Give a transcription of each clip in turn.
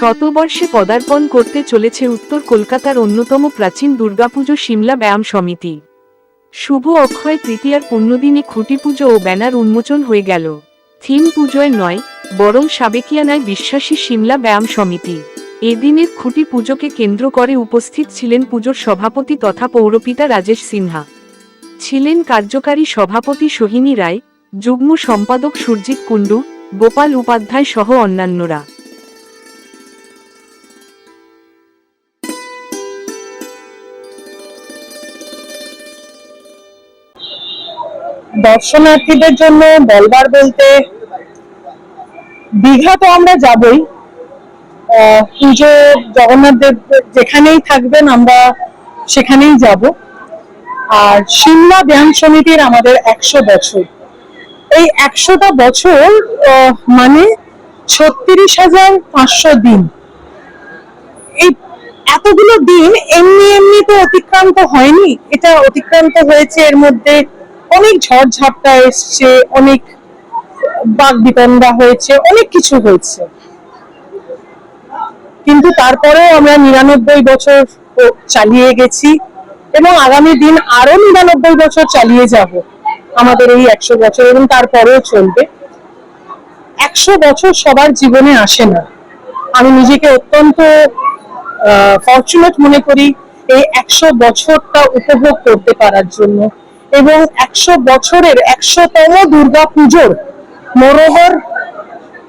শতবর্ষে পদার্পণ করতে চলেছে উত্তর কলকাতার অন্যতম প্রাচীন দুর্গাপুজো সিমলা ব্যায়াম সমিতি। শুভ অক্ষয় তৃতীয়ার পুণ্যদিনে খুঁটি পুজো ও ব্যানার উন্মোচন হয়ে গেল। থিম পুজোয় নয়, বরং সাবেকিয়ানায় বিশ্বাসী সিমলা ব্যায়াম সমিতি। এদিনের খুঁটি পুজোকে কেন্দ্র করে উপস্থিত ছিলেন পুজোর সভাপতি তথা পৌরপিতা রাজেশ সিনহা। ছিলেন কার্যকারী সভাপতি সোহিনী রায়, যুগ্ম সম্পাদক সুরজিৎ কুণ্ডু, গোপাল উপাধ্যায় সহ অন্যান্যরা। দর্শনার্থীদের জন্য বলবার বলতে দীঘা তো আমরা যাবই। পুজো জগন্নাথ দেব যেখানেই থাকবেন আমরা সেখানেই যাব। আর সিমলা ব্যায়াম সমিতির আমাদের একশো বছর। এই একশোটা বছর মানে ছত্রিশ হাজার পাঁচশো দিন। এই এতগুলো দিন এমনি এমনি তো অতিক্রান্ত হয়নি। এটা অতিক্রান্ত হয়েছে এর মধ্যে অনেক ঝড় ঝাপটা এসছে, অনেক বাঘ বিতণ্ডা হয়েছে, অনেক কিছু হয়েছে। কিন্তু তারপরেও আমরা নিরানব্বই বছর চালিয়ে গেছি এবং আগামী দিন আরও নিরানব্বই বছর চালিয়ে যাব আমাদের এই একশো বছর এবং তারপরেও চলবে। একশো বছর সবার জীবনে আসে না। আমি নিজেকে অত্যন্ত ফর্চুনেট মনে করি এই একশো বছরটা উপভোগ করতে পারার জন্য। এবং একশো বছরের একশোতম দুর্গা পুজোর মোরোবর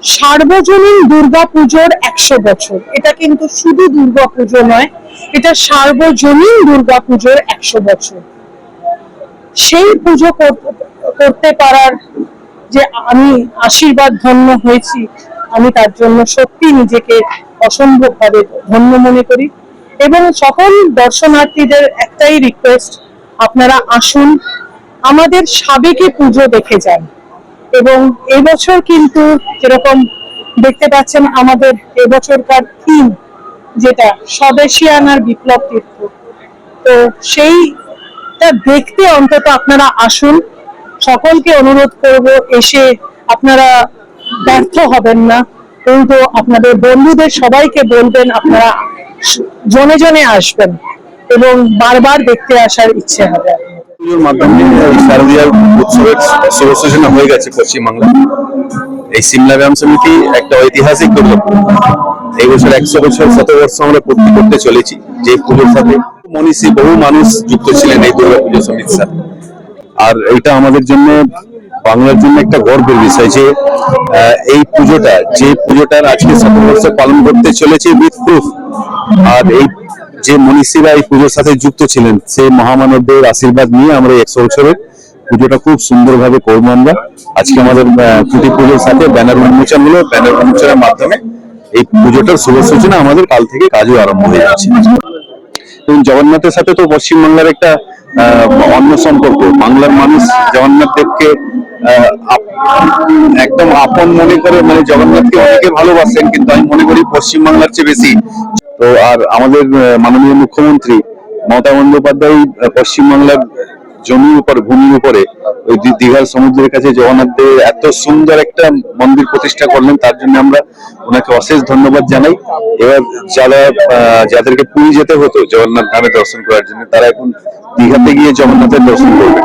সার্বজনীন দুর্গা পুজোর একশো বছর। এটা কিন্তু শুধু দুর্গা পুজো নয়, এটা সার্বজনীন দুর্গা পুজোর একশো বছর। সেই পুজো কর- করতে পারার যে আমি আশীর্বাদ ধন্য হয়েছি, আমি তার জন্য সত্যি নিজেকে অসম্ভব ভাবে ধন্য মনে করি। এবং সকল দর্শনার্থীদের একটাই রিকোয়েস্ট আপনারা আসুন, আমাদের সাবেকি পুজো দেখে যান। এবং এবছর কিন্তু যেরকম দেখতে পাচ্ছেন, আমাদের এবছরকার থিম যেটা স্বদেশিয়ানার বিপ্লব তীর্থ। তো সেইটা দেখতে অন্তত আপনারা আসুন। সকলকে অনুরোধ করব, এসে আপনারা ব্যর্থ হবেন না। কিন্তু আপনাদের বন্ধুদের সবাইকে বলবেন, আপনারা জনে জনে আসবেন। এবং বারবার দেখতে আসার ইচ্ছে হবে। মাধ্যমে হয়ে গেছে এই সিমলা সমিতি একটা ঐতিহাসিক এই বছর একশো বছর আমরা করতে চলেছি যে পুজোর সাথে। মনীষী বহু মানুষ যুক্ত ছিলেন এই দুর্গা পুজো আর এটা আমাদের জন্য, বাংলার জন্য একটা গর্বের বিষয় যে এই পুজোটা, যে পুজোটার আজকে শতবর্ষ পালন করতে চলেছে উইথ প্রুফ আর এই যে মনীষীরা এই পুজোর সাথে যুক্ত ছিলেন, সেই মহামানবদের আশীর্বাদ নিয়ে আমরা একশো বছরের পুজোটা খুব সুন্দরভাবে করব আমরা। আজকে আমাদের খুঁটি পুজোর সাথে ব্যানার উন্মোচন হলো। ব্যানার উন্মোচনের মাধ্যমে এই পুজোটার শুভ সূচনা আমাদের কাল থেকে কাজও আরম্ভ হয়ে যাচ্ছে। এবং জগন্নাথের সাথে তো পশ্চিমবাংলার একটা অন্য সম্পর্ক। বাংলার মানুষ জগন্নাথ দেবকে একদম আপন মনে করে মানে জগন্নাথকে অনেকে ভালোবাসেন, কিন্তু আমি মনে করি পশ্চিমবাংলার চেয়ে বেশি তো আর আমাদের মাননীয় মুখ্যমন্ত্রী মমতা বন্দ্যোপাধ্যায় পশ্চিমবাংলার জমির উপর, ভূমির উপরে ওই দীঘার সমুদ্রের কাছে জগন্নাথ দেবের এত সুন্দর একটা মন্দির প্রতিষ্ঠা করলেন, তার জন্য আমরা ওনাকে অশেষ ধন্যবাদ জানাই। এবার যারা যাদেরকে পুরী যেতে হতো জগন্নাথ ধামে দর্শন করার জন্য, তারা এখন দীঘাতে গিয়ে জগন্নাথের দর্শন করবে।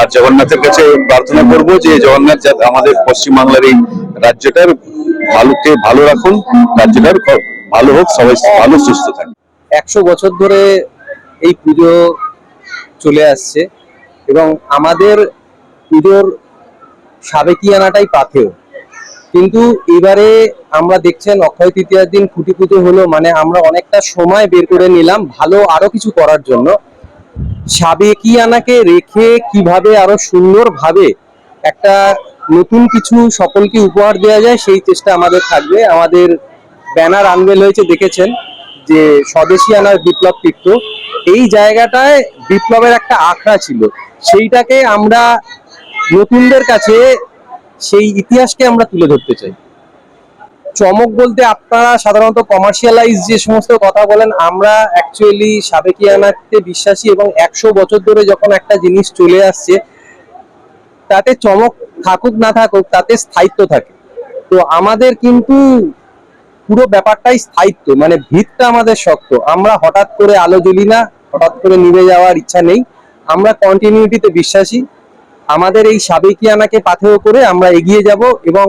আর জগন্নাথের কাছে প্রার্থনা করব যে জগন্নাথ আমাদের পশ্চিমবাংলার এই রাজ্যটার ভালোকে ভালো রাখুন, রাজ্যটার ভালো হোক সবাই ভালো সুস্থ থাকে একশো বছর ধরে এই পুজো চলে আসছে এবং আমাদের পুজোর সাবেকিয়ানাটাই পাথেয়। কিন্তু এবারে আমরা দেখছেন অক্ষয় তৃতীয়ার দিন খুঁটি পুজো হলো মানে আমরা অনেকটা সময় বের করে নিলাম ভালো আরও কিছু করার জন্য। সাবেকিয়ানাকে রেখে কীভাবে আরও সুন্দরভাবে একটা নতুন কিছু সকলকে উপহার দেওয়া যায় সেই চেষ্টা আমাদের থাকবে। আমাদের ব্যানার আনবেল হয়েছে, দেখেছেন? যে স্বদেশী আনার বিপ্লব তীর্থ। এই জায়গাটায় বিপ্লবের একটা আখড়া ছিল। সেইটাকে আমরা নতুনদের কাছে, সেই ইতিহাসকে আমরা তুলে ধরতে চাই। চমক বলতে আপনারা সাধারণত কমার্শিয়ালাইজ যে সমস্ত কথা বলেন, আমরা অ্যাকচুয়ালি সাবেকিয়ানাতে বিশ্বাসী এবং একশো বছর ধরে যখন একটা জিনিস চলে আসছে, তাতে চমক থাকুক না থাকুক, তাতে স্থায়িত্ব থাকে। তো আমাদের কিন্তু পুরো ব্যাপারটাই স্থায়িত্ব মানে ভিতটা আমাদের শক্ত। আমরা হঠাৎ করে আলো জ্বলি না, হঠাৎ করে নিভে যাওয়ার ইচ্ছা নেই। আমরা কন্টিনিউটিতে বিশ্বাসী। আমাদের এই সাবেকিয়ানাকে পাথেয় করে আমরা এগিয়ে যাব এবং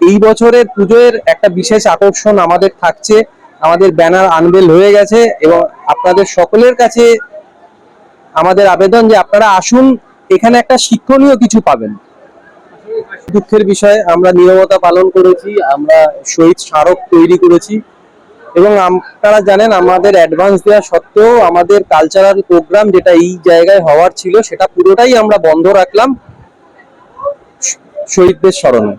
এই বছরের পুজোর একটা বিশেষ আকর্ষণ আমাদের থাকছে। আমাদের ব্যানার আনবেল হয়ে গেছে এবং আপনাদের সকলের কাছে আমাদের আবেদন যে আপনারা আসুন, এখানে একটা শিক্ষণীয় কিছু পাবেন। দুঃখের বিষয়, আমরা নিয়মতা পালন করেছি, আমরা শহীদ স্মারক তৈরি করেছি। এবং আপনারা জানেন, আমাদের অ্যাডভান্স দেওয়া সত্ত্বেও আমাদের কালচারাল প্রোগ্রাম যেটা এই জায়গায় হওয়ার ছিল, সেটা পুরোটাই আমরা বন্ধ রাখলাম শহীদদের স্মরণে।